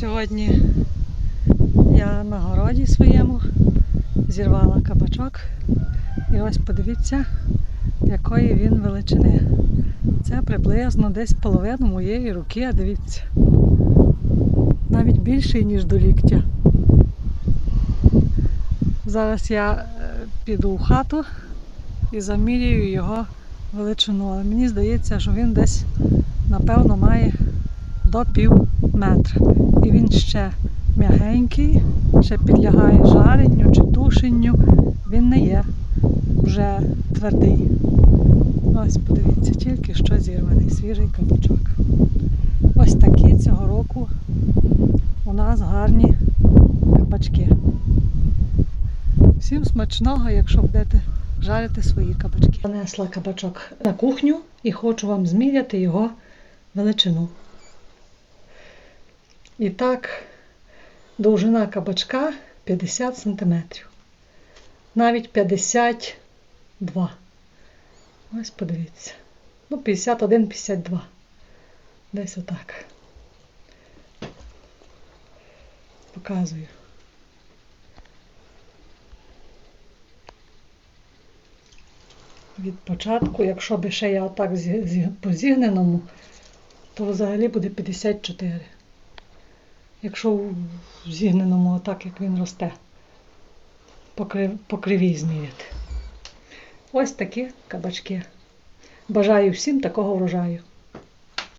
Сьогодні я на городі своєму зірвала кабачок. І ось подивіться, якої він величини. Це приблизно десь половину моєї руки, а дивіться. Навіть більший, ніж до ліктя. Зараз я е, піду в хату і замірюю його величину. Але мені здається, що він десь, напевно, має до пів метра. І він ще м'ягенький, ще підлягає жаренню чи тушенню. Він не є вже твердий. Ось подивіться, тільки що зірваний свіжий кабачок. Ось такі цього року у нас гарні кабачки. Всім смачного, якщо будете жарити свої кабачки. Понесла кабачок на кухню і хочу вам зміряти його величину. І так, довжина кабачка 50 см. Навіть 52. Ось подивіться. Ну, 51-52. Десь отак. Показую. Від початку, якщо би ще я отак по зігненому, то взагалі буде 54. Якщо в зігненому, отак як він росте, по, крив, по кривій зміряти. Ось такі кабачки. Бажаю всім такого врожаю.